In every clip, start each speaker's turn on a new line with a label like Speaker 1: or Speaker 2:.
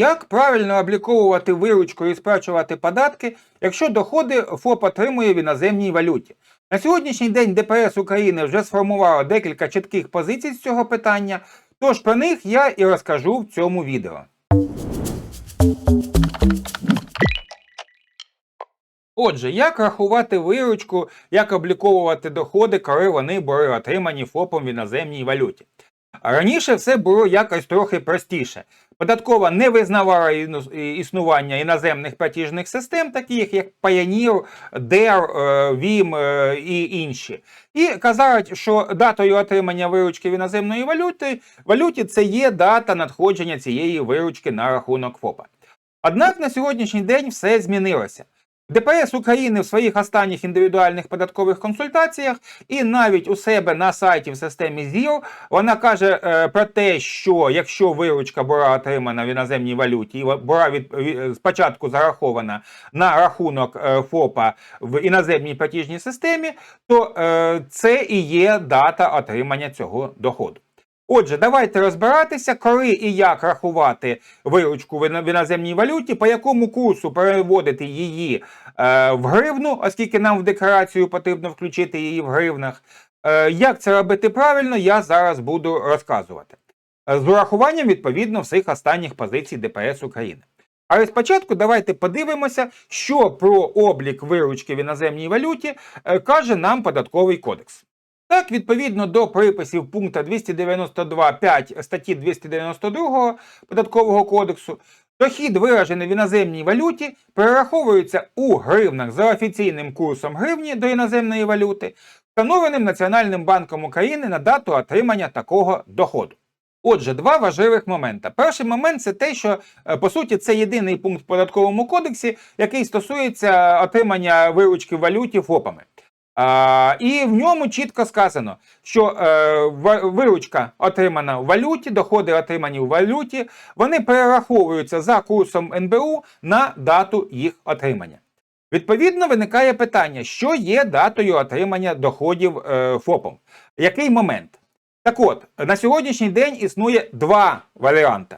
Speaker 1: Як правильно обліковувати виручку і сплачувати податки, якщо доходи ФОП отримує в іноземній валюті? На сьогоднішній день ДПС України вже сформувало декілька чітких позицій з цього питання, тож про них я і розкажу в цьому відео. Отже, як рахувати виручку, як обліковувати доходи, коли вони були отримані ФОПом в іноземній валюті? Раніше все було якось трохи простіше. Податкова не визнавала існування іноземних платіжних систем, таких як Payoneer, DER, е, VIM е, і інші. І казали, що датою отримання виручки в іноземної валюти валюті це є дата надходження цієї виручки на рахунок ФОПа. Однак на сьогоднішній день все змінилося. ДПС України в своїх останніх індивідуальних податкових консультаціях і навіть у себе на сайті в системі ZIO вона каже е, про те, що якщо виручка була отримана в іноземній валюті і була від, від- спочатку зарахована на рахунок е, ФОПа в іноземній платіжній системі, то е, це і є дата отримання цього доходу. Отже, давайте розбиратися, коли і як рахувати виручку в іноземній валюті, по якому курсу переводити її е, в гривну, оскільки нам в декларацію потрібно включити її в гривнах. Е, як це робити правильно, я зараз буду розказувати. Е, З урахуванням відповідно всіх останніх позицій ДПС України. Але спочатку давайте подивимося, що про облік виручки в іноземній валюті е, каже нам податковий кодекс. Так, відповідно до приписів пункту 292.5 статті 292 податкового кодексу, дохід, виражений в іноземній валюті, перераховується у гривнах за офіційним курсом гривні до іноземної валюти, встановленим Національним банком України на дату отримання такого доходу. Отже, два важливих моменти. Перший момент це те, що е, по суті це єдиний пункт в податковому кодексі, який стосується отримання виручки в валюті ФОПами. І в ньому чітко сказано, що е, виручка отримана в валюті, доходи отримані в валюті, вони перераховуються за курсом НБУ на дату їх отримання. Відповідно, виникає питання, що є датою отримання доходів е, ФОПом. Який момент? Так от, на сьогоднішній день існує два варіанти.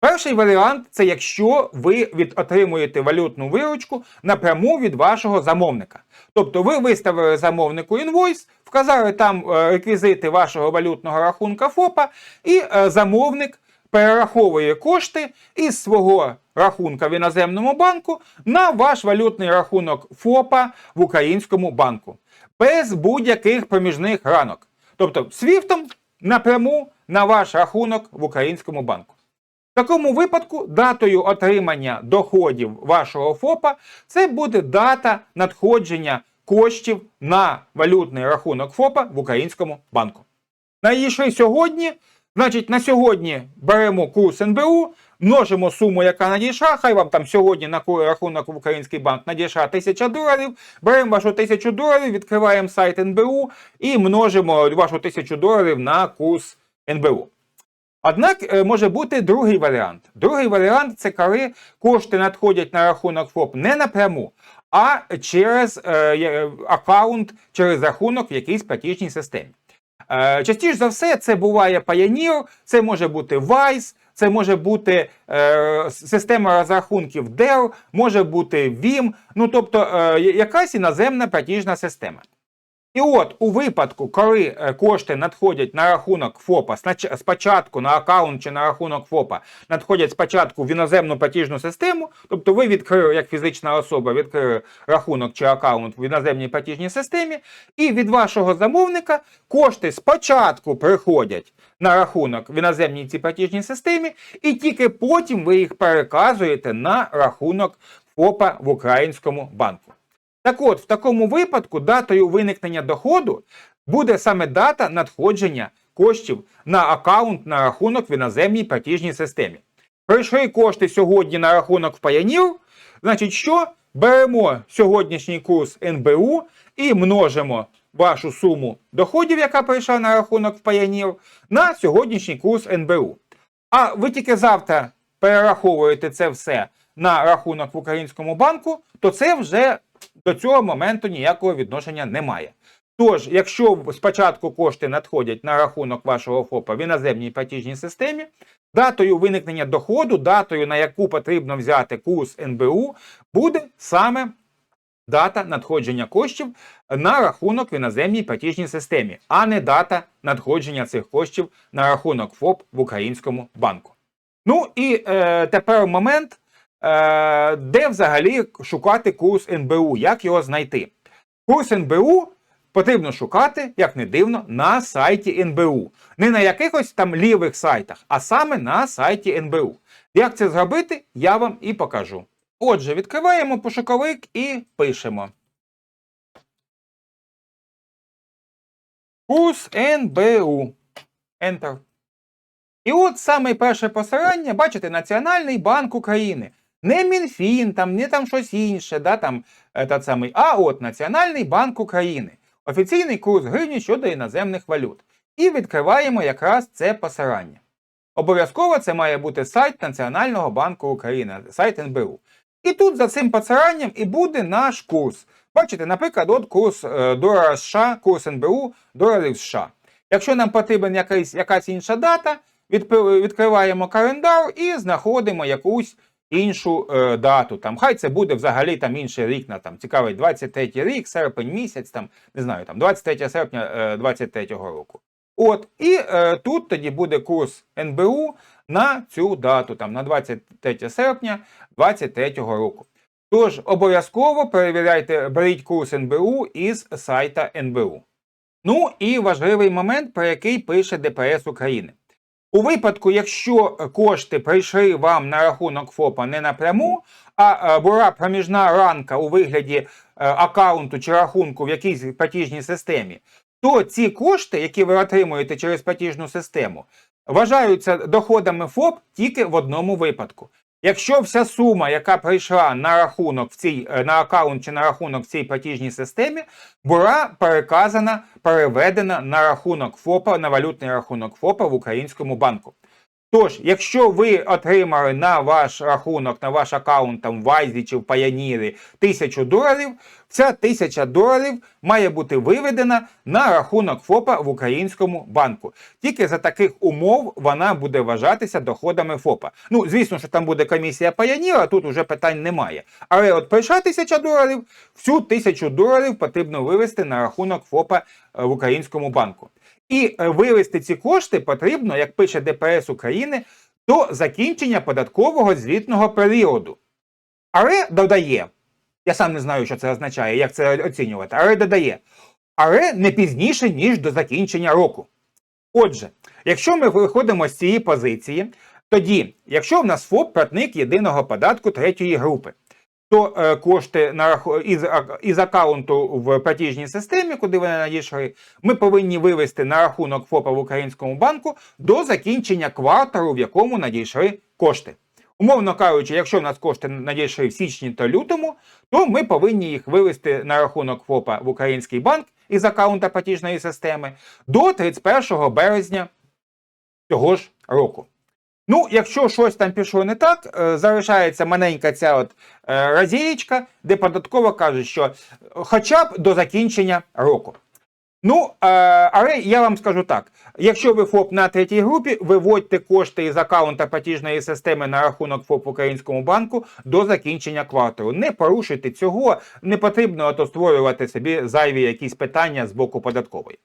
Speaker 1: Перший варіант це якщо ви від, отримуєте валютну виручку напряму від вашого замовника. Тобто ви виставили замовнику інвойс, вказали там е, реквізити вашого валютного рахунка ФОПа, і е, замовник перераховує кошти із свого рахунка в іноземному банку на ваш валютний рахунок ФОПа в українському банку без будь-яких проміжних ранок. Тобто свіфтом напряму на ваш рахунок в українському банку. В такому випадку датою отримання доходів вашого ФОПа це буде дата надходження коштів на валютний рахунок ФОПа в українському банку. Надійшли сьогодні, значить на сьогодні беремо курс НБУ, множимо суму, яка надійшла, хай вам там сьогодні на рахунок в український банк надійшла 1000 доларів, беремо вашу 1000 доларів, відкриваємо сайт НБУ і множимо вашу 1000 доларів на курс НБУ. Однак е, може бути другий варіант. Другий варіант це коли кошти надходять на рахунок ФОП не напряму, а через е, аккаунт, через рахунок в якійсь платіжній системі. Е, частіше за все, це буває Payoneer, це може бути Wise, це може бути е, система розрахунків DER, може бути VIM, ну тобто е, якась іноземна платіжна система. І от у випадку, коли е, кошти надходять на рахунок ФОПа спочатку на аккаунт чи на рахунок ФОПа, надходять спочатку в іноземну платіжну систему, тобто ви відкрили як фізична особа, відкрили рахунок чи аккаунт в іноземній платіжній системі, і від вашого замовника кошти спочатку приходять на рахунок в іноземній цій платіжній системі, і тільки потім ви їх переказуєте на рахунок ФОПа в українському банку. Так от, в такому випадку датою виникнення доходу буде саме дата надходження коштів на аккаунт на рахунок в іноземній платіжній системі. Прийшли кошти сьогодні на рахунок в Payoneer, значить, що? Беремо сьогоднішній курс НБУ і множимо вашу суму доходів, яка прийшла на рахунок в Payoneer, на сьогоднішній курс НБУ. А ви тільки завтра перераховуєте це все на рахунок в українському банку, то це вже до цього моменту ніякого відношення немає. Тож, якщо спочатку кошти надходять на рахунок вашого ФОПа в іноземній платіжній системі, датою виникнення доходу, датою, на яку потрібно взяти курс НБУ, буде саме дата надходження коштів на рахунок в іноземній платіжній системі, а не дата надходження цих коштів на рахунок ФОП в українському банку. Ну і е, тепер момент, е, де взагалі шукати курс НБУ, як його знайти. Курс НБУ потрібно шукати, як не дивно, на сайті НБУ. Не на якихось там лівих сайтах, а саме на сайті НБУ. Як це зробити, я вам і покажу. Отже, відкриваємо пошуковик і пишемо. Курс НБУ. Enter. І от саме перше посилання, бачите, Національний банк України. Не Мінфін, там, не там щось інше, да, там, та самий, а от Національний банк України. Офіційний курс гривні щодо іноземних валют. І відкриваємо якраз це посилання. Обов'язково це має бути сайт Національного банку України, сайт НБУ. І тут за цим посиланням і буде наш курс. Бачите, наприклад, от курс е, долара США, курс НБУ, доларів США. Якщо нам потрібен якась, якась інша дата, відкриваємо календар і знаходимо якусь іншу е, дату. Там, хай це буде взагалі там інший рік, на там цікавий 23 рік, серпень місяць, там, не знаю, там 23 серпня е, 23 року. От, і е, тут тоді буде курс НБУ на цю дату, там, на 23 серпня 23 року. Тож обов'язково перевіряйте, беріть курс НБУ із сайта НБУ. Ну і важливий момент, про який пише ДПС України. У випадку, якщо кошти прийшли вам на рахунок ФОПа не напряму, а е, була проміжна ранка у вигляді е, аккаунту чи рахунку в якійсь платіжній системі, то ці кошти, які ви отримуєте через платіжну систему, вважаються доходами ФОП тільки в одному випадку. Якщо вся сума, яка прийшла на рахунок в цій е, на аккаунт чи на рахунок в цій платіжній системі, була переказана, переведена на рахунок ФОПа, на валютний рахунок ФОПа в українському банку. Тож, якщо ви отримали на ваш рахунок, на ваш аккаунт там в Вайзі чи в Паянірі тисячу доларів, ця тисяча доларів має бути виведена на рахунок ФОПа в українському банку. Тільки за таких умов вона буде вважатися доходами ФОПа. Ну, звісно, що там буде комісія Паяніра, тут уже питань немає. Але от прийшла тисяча доларів, всю тисячу доларів потрібно вивести на рахунок ФОПа е, в українському банку. І е, вивести ці кошти потрібно, як пише ДПС України, до закінчення податкового звітного періоду. Але додає, я сам не знаю, що це означає, як це оцінювати, але додає, але не пізніше, ніж до закінчення року. Отже, якщо ми виходимо з цієї позиції, тоді, якщо в нас ФОП платник єдиного податку третьої групи, то е, кошти на із, із аккаунту в платіжній системі, куди вони надійшли, ми повинні вивести на рахунок ФОПа в українському банку до закінчення кварталу, в якому надійшли кошти. Умовно кажучи, якщо в нас кошти надійшли в січні та лютому, то ми повинні їх вивести на рахунок ФОПа в український банк із аккаунта платіжної системи до 31 березня цього ж року. Ну, якщо щось там пішло не так, е, залишається маленька ця от е, разієчка, де податково каже, що хоча б до закінчення року. Ну, е, але я вам скажу так: якщо ви ФОП на третій групі, виводьте кошти із аккаунта платіжної системи на рахунок ФОП в українському банку до закінчення кварталу. Не порушуйте цього, не потрібно ото створювати собі зайві якісь питання з боку податкової.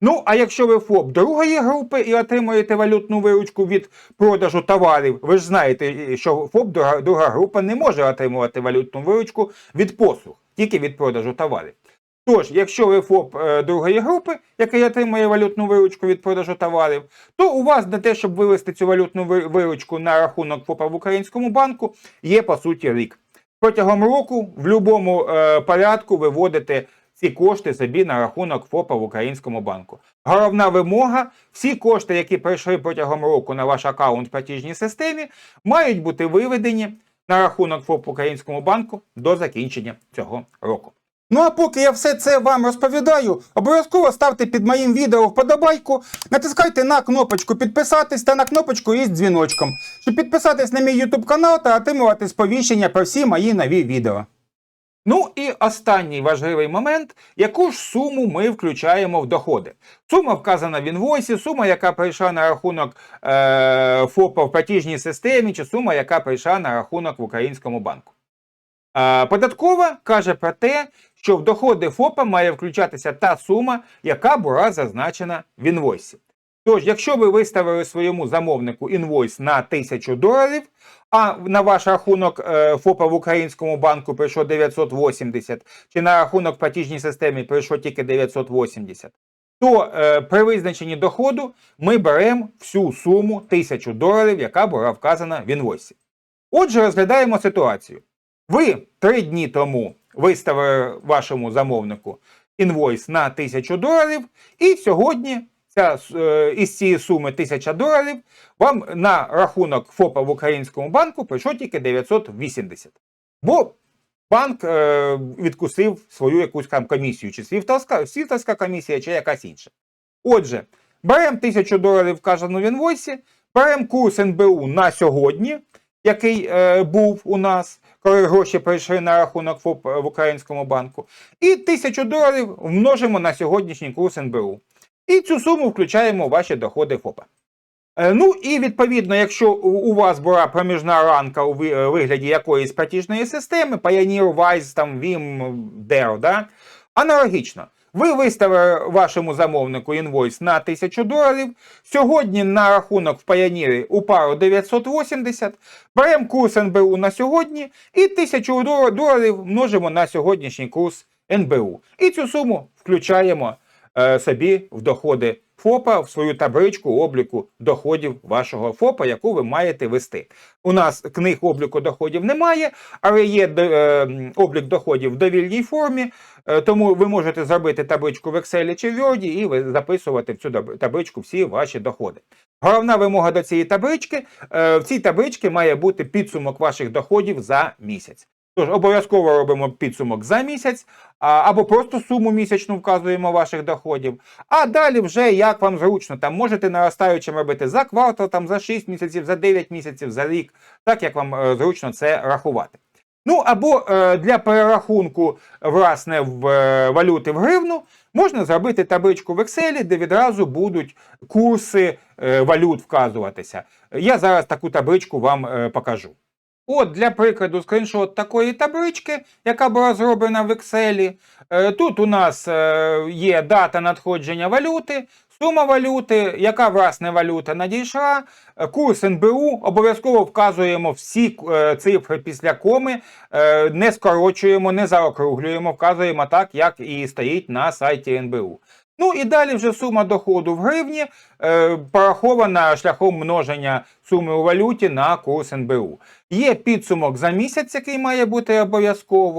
Speaker 1: Ну, а якщо ви ФОП другої групи і отримуєте валютну виручку від продажу товарів, ви ж знаєте, що ФОП друга, друга група не може отримувати валютну виручку від послуг, тільки від продажу товарів. Тож, якщо ви ФОП е, другої групи, який отримує валютну виручку від продажу товарів, то у вас на те, щоб вивести цю валютну виручку на рахунок ФОПа в українському банку, є по суті рік. Протягом року в будь-якому е, порядку ви вводите ці кошти собі на рахунок ФОПа в українському банку. Головна вимога: всі кошти, які прийшли протягом року на ваш аккаунт в платіжній системі, мають бути виведені на рахунок ФОП в українському банку до закінчення цього року. Ну а поки я все це вам розповідаю, обов'язково ставте під моїм відео вподобайку, натискайте на кнопочку підписатись та на кнопочку із дзвіночком, щоб підписатись на мій YouTube канал та отримувати сповіщення про всі мої нові відео. Ну і останній важливий момент, яку ж суму ми включаємо в доходи. Сума вказана в інвойсі, сума, яка прийшла на рахунок е, ФОПа в платіжній системі, чи сума, яка прийшла на рахунок в українському банку. Е, податкова каже про те, що в доходи ФОПа має включатися та сума, яка була зазначена в інвойсі. Тож, якщо ви виставили своєму замовнику інвойс на 1000 доларів, а на ваш рахунок е, ФОПа в українському банку прийшло 980, чи на рахунок платіжній системі прийшло тільки 980, то е, при визначенні доходу ми беремо всю суму 1000 доларів, яка була вказана в інвойсі. Отже, розглядаємо ситуацію. Ви три дні тому виставили вашому замовнику інвойс на 1000 доларів, і сьогодні ця, е, із цієї суми 1000 доларів вам на рахунок ФОПа в українському банку прийшло тільки 980. Бо банк е, відкусив свою якусь там комісію, чи свіфтовська, свіфтовська комісія, чи якась інша. Отже, беремо 1000 доларів вказану в інвойсі, беремо курс НБУ на сьогодні, який е, був у нас, коли гроші прийшли на рахунок ФОП в українському банку, і 1000 доларів множимо на сьогоднішній курс НБУ. І цю суму включаємо у ваші доходи ФОПа. Е, Ну і відповідно, якщо у у вас була проміжна ранка у е, вигляді якоїсь платіжної системи, Pioneer, Wise, там, Vim, Dero, да? аналогічно. Ви виставили вашому замовнику інвойс на 1000 доларів. Сьогодні на рахунок в Pioneer упало 980. Беремо курс НБУ на сьогодні і 1000 доларів множимо на сьогоднішній курс НБУ. І цю суму включаємо е, собі в доходи ФОПа, в свою табличку обліку доходів вашого ФОПа, яку ви маєте вести. У нас книг обліку доходів немає, але є е, облік доходів в довільній формі, е, тому ви можете зробити табличку в Excel чи в Word і записувати в цю табличку всі ваші доходи. Головна вимога до цієї таблички: е, в цій табличці має бути підсумок ваших доходів за місяць. Тож обов'язково робимо підсумок за місяць, або просто суму місячну вказуємо ваших доходів. А далі вже як вам зручно, там можете наростаючим робити за квартал, там за 6 місяців, за 9 місяців, за рік, так як вам е, зручно це рахувати. Ну або е, для перерахунку власне в е, валюти в гривну можна зробити табличку в Excel, де відразу будуть курси е, валют вказуватися. Я зараз таку табличку вам е, покажу. От для прикладу скріншот такої таблички, яка була зроблена в Excel. Е, Тут у нас е, є дата надходження валюти, сума валюти, яка власне валюта надійшла, е, курс НБУ. Обов'язково вказуємо всі е, цифри після коми, е, не скорочуємо, не заокруглюємо, вказуємо так, як і стоїть на сайті НБУ. Ну і далі вже сума доходу в гривні е, порахована шляхом множення суми у валюті на курс НБУ. Є підсумок за місяць, який має бути обов'язково.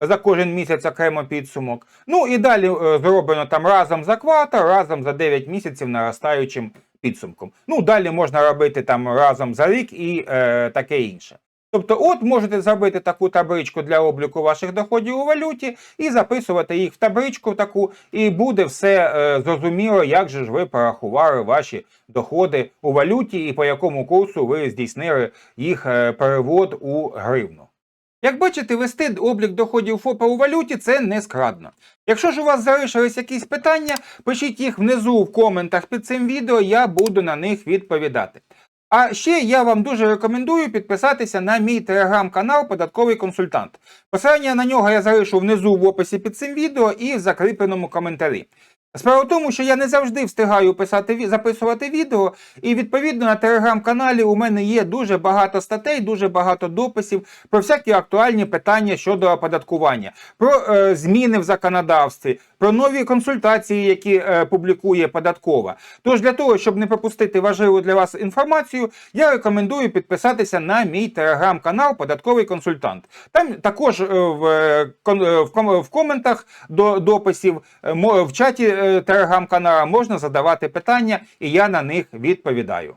Speaker 1: За кожен місяць окремо підсумок. Ну і далі е, зроблено там разом за квартал, разом за 9 місяців наростаючим підсумком. Ну далі можна робити там разом за рік і е, таке інше. Тобто, от можете зробити таку табличку для обліку ваших доходів у валюті і записувати їх в табличку таку, і буде все е, зрозуміло, як же ж ви порахували ваші доходи у валюті і по якому курсу ви здійснили їх е, перевод у гривну. Як бачите, вести облік доходів ФОПа у валюті це не складно. Якщо ж у вас залишились якісь питання, пишіть їх внизу в коментах під цим відео, я буду на них відповідати. А ще я вам дуже рекомендую підписатися на мій телеграм-канал Податковий консультант. Посилання на нього я залишу внизу в описі під цим відео і в закріпленому коментарі. Справа в тому, що я не завжди встигаю писати записувати відео, і відповідно на телеграм-каналі у мене є дуже багато статей, дуже багато дописів про всякі актуальні питання щодо оподаткування, про е, зміни в законодавстві, про нові консультації, які е, публікує податкова. Тож для того, щоб не пропустити важливу для вас інформацію, я рекомендую підписатися на мій телеграм-канал Податковий консультант. Там також е, в, е, е, в, коментах до дописів е, в чаті телеграм-каналу можна задавати питання, і я на них відповідаю.